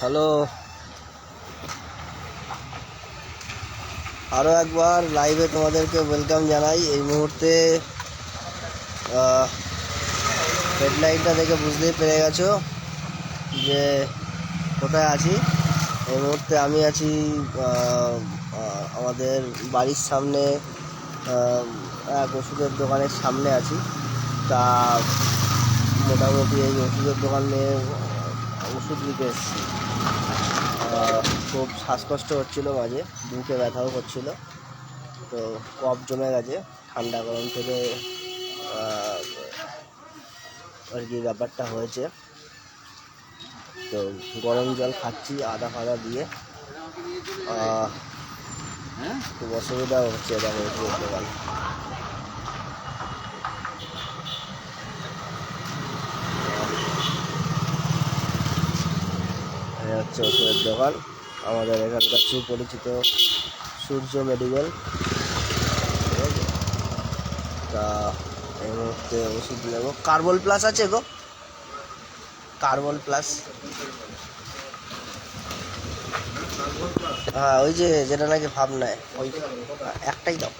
Hello. আরও একবার লাইভে তোমাদেরকে ওয়েলকাম জানাই। এই মুহূর্তে হেডলাইনটা দেখে বুঝতেই পেরে গেছো যে কোথায় আছি। এই মুহূর্তে আমি আছি আমাদের বাড়ির সামনে এক ওষুধের দোকানের সামনে আছি। তা মোটামুটি এই ওষুধের দোকানে ওষুধ নিতে এসেছি। খুব শ্বাসকষ্ট হচ্ছিল মাঝে, বুকে ব্যথাও করছিল। তো কফ জমে গেছে, ঠান্ডা গরম থেকে আর কি ব্যাপারটা হয়েছে। তো গরম জল খাচ্ছি, আদা ফাদা দিয়ে। খুব অসুবিধা হচ্ছে এরকম ওষুধের এই হচ্ছে ওষুধের দোকান। আমাদের এখানকার সুপরিচিত সূর্য মেডিকেল। তা এই মুহূর্তে ওষুধ নেব। কার্বল প্লাস আছে গো। কার্বল প্লাস। হ্যাঁ ওই যে যেটা নাকি ভাব নেয় ওই একটাই দাও।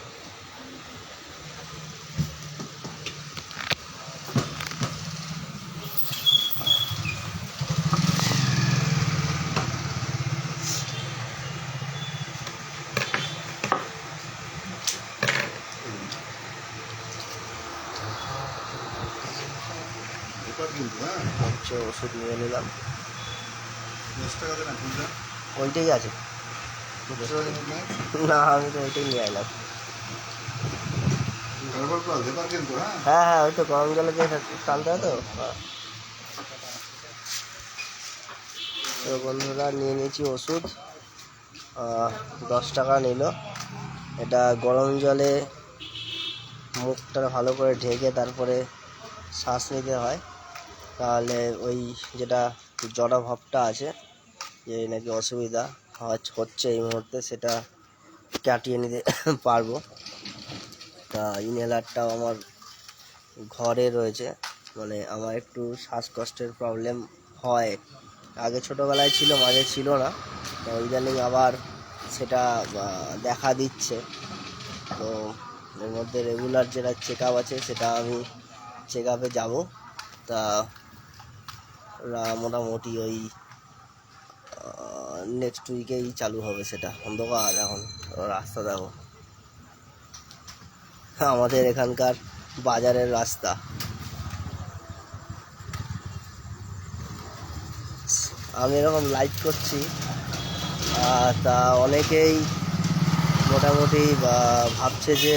হচ্ছে ওষুধ নিয়ে নিলাম ওইটাই আছে। না, আমি তো ওইটাই নিয়ে এলাম। হ্যাঁ হ্যাঁ ওই তো গরম জলে দিয়ে টানতে হয় তো। তো বন্ধুরা, নিয়ে নিয়েছি ওষুধ। দশ টাকা নিল। এটা গরম জলে মুখটা ভালো করে ঢেকে তারপরে শ্বাস নিতে হয়। তাহলে ওই যেটা জড়া ভাবটা আছে, যে নাকি অসুবিধা হচ- হচ্ছে এই মুহূর্তে সেটা কাটিয়ে নিতে পারব। তা ইনহেলারটাও আমার ঘরে রয়েছে মানে আমার একটু শ্বাসকষ্টের প্রবলেম হয়। আগে ছোটোবেলায় ছিল, মাঝে ছিল না, তো ইদানিং আবার সেটা দেখা দিচ্ছে। তো এর মধ্যে রেগুলার যেটা চেক আছে, সেটা আমি চেক আপে যাব। তা মোটামুটি ওই নেক্সট উইকেই চালু হবে সেটা। অন্ধকার এখন, রাস্তা দেখো। আমাদের এখানকার বাজারের রাস্তা। আমি এরকম লাইভ করছি তা অনেকেই মোটামুটি ভাবছে যে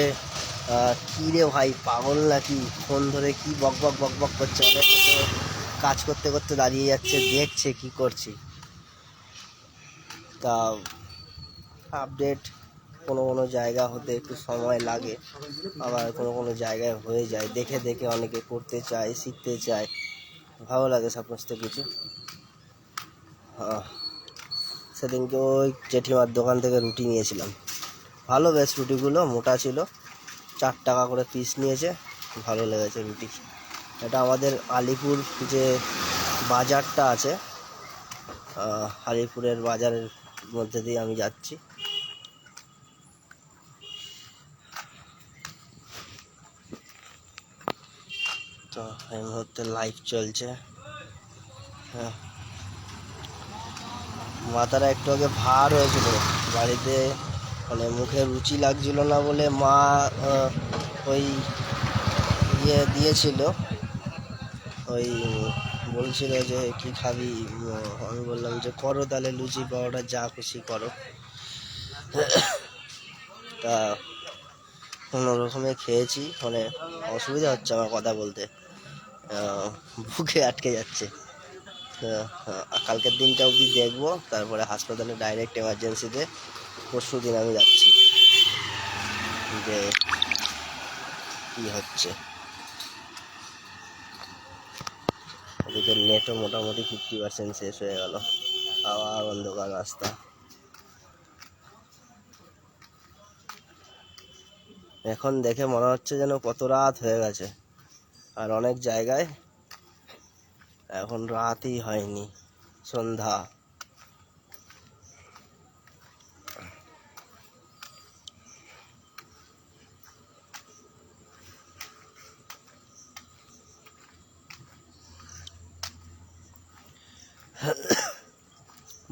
কী রে ভাই, পাগল নাকি? ফোন ধরে কী বক বক বক বক করছে? অনেকে তো কাজ করতে করতে দাঁড়িয়ে যাচ্ছে দেখছে কি করছি। তা আপডেট কোনো কোনো জায়গা হতে একটু সময় লাগে আবার কোনো কোনো জায়গায় হয়ে যায়। দেখে দেখে অনেকে করতে চায় শিখতে চায়। ভালো লাগে সমস্ত কিছু। আহ, সেদিনকে ওই জেঠিমার দোকান থেকে রুটি নিয়েছিলাম। ভালো বেশ রুটিগুলো মোটা ছিল। চার টাকা করে পিস নিয়েছে ভালো লেগেছে রুটি। এটা আমাদের আলিপুর যে বাজারটা আছে আলিপুরের বাজারের মধ্যে দিয়ে আমি যাচ্ছি। তো এই মুহূর্তে লাইভ চলছে। হ্যাঁ। একটু আগে ভার হয়েছিল। বাড়িতে মানে মুখে রুচি লাগছিল না বলে মা ওই ইয়ে দিয়েছিল। ওই বলছিল যে, কি খাবি? আমি বললাম যে, করো তাহলে, লুচি পাওয়াটা যা খুশি করো। তা কোনো রকমে খেয়েছি মানে অসুবিধা হচ্ছে আমার কথা বলতে। বুকে আটকে যাচ্ছে। কালকের দিনটা অবধি দেখব, তারপরে হাসপাতালে ডাইরেক্ট এমার্জেন্সিতে পরশু দিন আমি যাচ্ছি। যে কী হচ্ছে। ওদিকে নেটও মোটামুটি ফিফটি পার্সেন্ট শেষ হয়ে গেল। আবার অন্ধকার রাস্তা। এখন দেখে মনে হচ্ছে যেন কত রাত হয়ে গেছে। আর অনেক জায়গায় এখন রাতই হয়নি। সন্ধ্যা।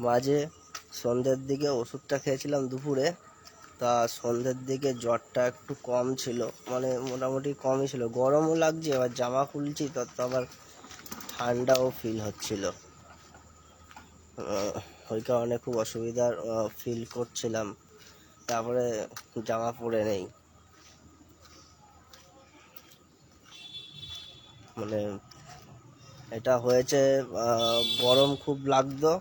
মাঝে সন্ধ্যের দিকে ওষুধটা খেয়েছিলাম দুপুরে। তা সন্ধ্যের দিকে জ্বরটা একটু কম ছিল মানে মোটামুটি কমই ছিল। গরমও লাগছে, এবার জামা খুলছি তত আবার ঠান্ডাও ফিল হচ্ছিল। ওই কারণে খুব অসুবিধার ফিল করছিলাম। তারপরে জামা পরে নেই। মানে এটা হয়েছে গরম খুব লাগতো।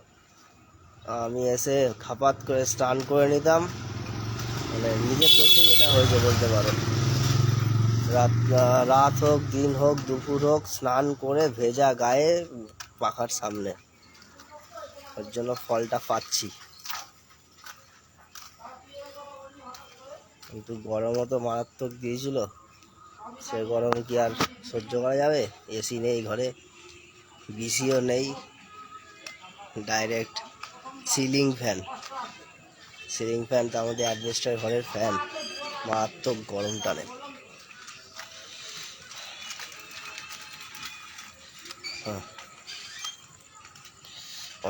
আমি এসে খাপাত করে স্নান করে নিতাম। মানে নিজের দোষে এটা হয়েছে বলতে পারো। রাত রাত হোক, দিন হোক, দুপুর হোক, স্নান করে ভেজা গায়ে পাখার সামনে। ওর জন্য ফলটা পাচ্ছি। কিন্তু গরমও তো মারাত্মক দিয়েছিল। সে গরম কি আর সহ্য করা যাবে? এসি নেই ঘরে। বিসিও নেই direct ceiling fan ceiling fan তো আমাদের অ্যাডভেস্টার ঘরের ফ্যান মারাত্মক গরম টানে। হ্যাঁ।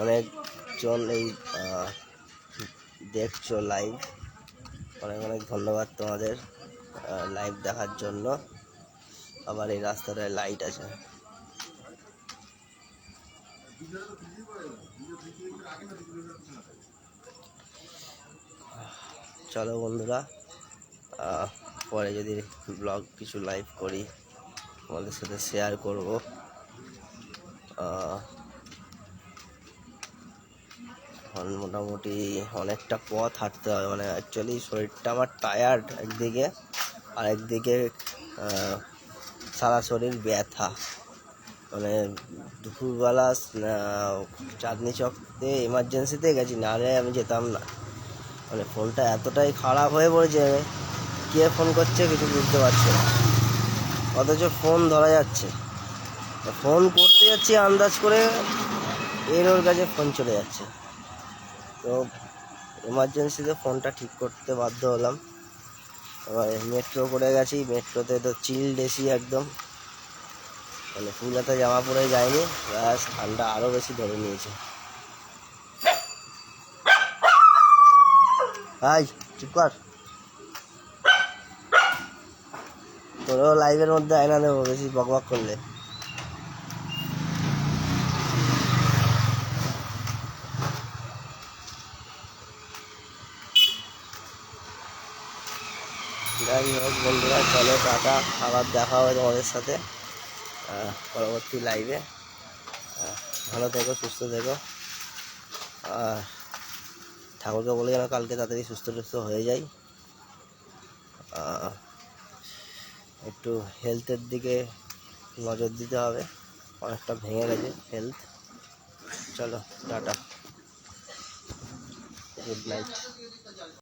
অনেকজন এই দেখছ লাইভ অনেক অনেক ধন্যবাদ তোমাদের লাইভ দেখার জন্য। আবার এই রাস্তাটায় লাইট আছে। চলো বন্ধুরা পরে যদি ব্লগ কিছু লাইভ করি, তোমাদের সাথে শেয়ার করব। মোটামুটি অনেকটা পথ হাঁটতে হবে মানে অ্যাকচুয়ালি শরীরটা আমার টায়ার্ড একদিকে, আর একদিকে সারা শরীর ব্যথা। মানে দুপুরবেলা চাঁদনি চকতে এমার্জেন্সিতে গেছি, নাহলে আমি যেতাম না। মানে ফোনটা এতটাই খারাপ হয়ে পড়েছে, কে ফোন করছে কিছু বুঝতে পারছি না। অথচ ফোন ধরা যাচ্ছে। ফোন করতে যাচ্ছি, আন্দাজ করে এর ওর কাছে ফোন চলে যাচ্ছে। তো এমার্জেন্সিতে ফোনটা ঠিক করতে বাধ্য হলাম। এবার মেট্রো করে গেছি মেট্রোতে তো চিল্ড এসি একদম। মানে ফুল হাতে জামা পরে যায়নি ব্যাস ঠান্ডা আরও বেশি ধরে নিয়েছে। হাই চুপ কর। তোরও লাইভের মধ্যে আয়না নেব, বেশি বকবক করলে। যাই হোক বন্ধুরা, চলো টাটা, আবার দেখা হবে তোমাদের সাথে। পরবর্তী লাইভে ভালো থেকো, সুস্থ থেকো। ঠাকুরকে বলে যেন কালকে তাড়াতাড়ি সুস্থ টুস্থ হয়ে যাই। একটু হেলথের দিকে নজর দিতে হবে। অনেকটা ভেঙে গেছে হেলথ চলো, টাটা। Good night